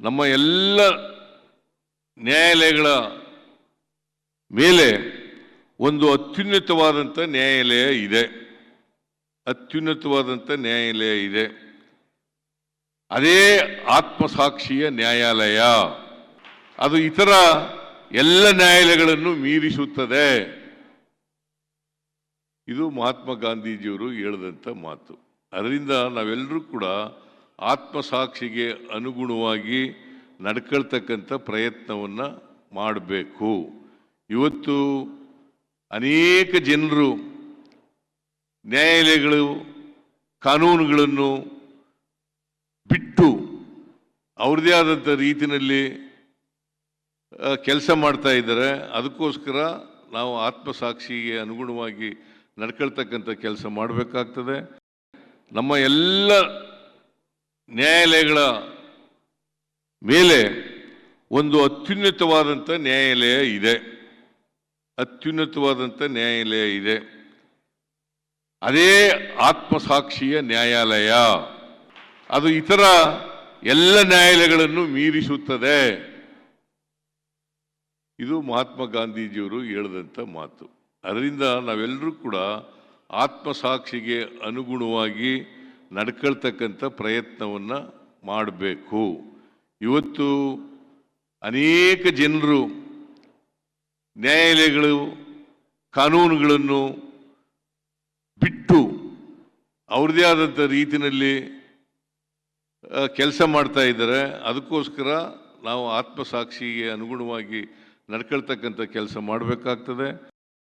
ನಮ್ಮ ಎಲ್ಲ ನ್ಯಾಯಾಲಯಗಳ ಮೇಲೆ ಒಂದು ಅತ್ಯುನ್ನತವಾದಂಥ ನ್ಯಾಯಾಲಯ ಇದೆ. ಅತ್ಯುನ್ನತವಾದಂಥ ನ್ಯಾಯಾಲಯ ಇದೆ. ಅದೇ ಆತ್ಮಸಾಕ್ಷಿಯ ನ್ಯಾಯಾಲಯ. ಅದು ಇತರ ಎಲ್ಲ ನ್ಯಾಯಾಲಯಗಳನ್ನು ಮೀರಿಸುತ್ತದೆ. ಇದು ಮಹಾತ್ಮ ಗಾಂಧೀಜಿಯವರು ಹೇಳಿದಂಥ ಮಾತು. ಅದರಿಂದ ನಾವೆಲ್ಲರೂ ಕೂಡ ಆತ್ಮಸಾಕ್ಷಿಗೆ ಅನುಗುಣವಾಗಿ ನಡ್ಕೊಳ್ತಕ್ಕಂಥ ಪ್ರಯತ್ನವನ್ನು ಮಾಡಬೇಕು. ಇವತ್ತು ಅನೇಕ ಜನರು ನ್ಯಾಯಾಲಯಗಳು, ಕಾನೂನುಗಳನ್ನು ಬಿಟ್ಟು ಅವ್ರದೇ ಆದಂಥ ರೀತಿಯಲ್ಲಿ ಕೆಲಸ ಮಾಡ್ತಾ ಇದ್ದಾರೆ. ಅದಕ್ಕೋಸ್ಕರ ನಾವು ಆತ್ಮಸಾಕ್ಷಿಗೆ ಅನುಗುಣವಾಗಿ ನಡ್ಕೊಳ್ತಕ್ಕಂಥ ಕೆಲಸ ಮಾಡಬೇಕಾಗ್ತದೆ. ನಮ್ಮ ಎಲ್ಲ ನ್ಯಾಯಾಲಯಗಳ ಮೇಲೆ ಒಂದು ಅತ್ಯುನ್ನತವಾದಂಥ ನ್ಯಾಯಾಲಯ ಇದೆ. ಅತ್ಯುನ್ನತವಾದಂಥ ನ್ಯಾಯಾಲಯ ಇದೆ. ಅದೇ ಆತ್ಮಸಾಕ್ಷಿಯ ನ್ಯಾಯಾಲಯ. ಅದು ಇತರ ಎಲ್ಲ ನ್ಯಾಯಾಲಯಗಳನ್ನು ಮೀರಿಸುತ್ತದೆ. ಇದು ಮಹಾತ್ಮ ಗಾಂಧೀಜಿಯವರು ಹೇಳಿದಂಥ ಮಾತು. ಅದರಿಂದ ನಾವೆಲ್ಲರೂ ಕೂಡ ಆತ್ಮಸಾಕ್ಷಿಗೆ ಅನುಗುಣವಾಗಿ ನಡ್ಕೊಳ್ತಕ್ಕಂಥ ಪ್ರಯತ್ನವನ್ನು ಮಾಡಬೇಕು. ಇವತ್ತು ಅನೇಕ ಜನರು ನ್ಯಾಯಾಲಯಗಳು, ಕಾನೂನುಗಳನ್ನು ಬಿಟ್ಟು ಅವ್ರದ್ದೇ ಆದಂಥ ರೀತಿಯಲ್ಲಿ ಕೆಲಸ ಮಾಡ್ತಾ ಇದ್ದಾರೆ. ಅದಕ್ಕೋಸ್ಕರ ನಾವು ಆತ್ಮಸಾಕ್ಷಿಗೆ ಅನುಗುಣವಾಗಿ ನಡ್ಕೊಳ್ತಕ್ಕಂಥ ಕೆಲಸ ಮಾಡಬೇಕಾಗ್ತದೆ.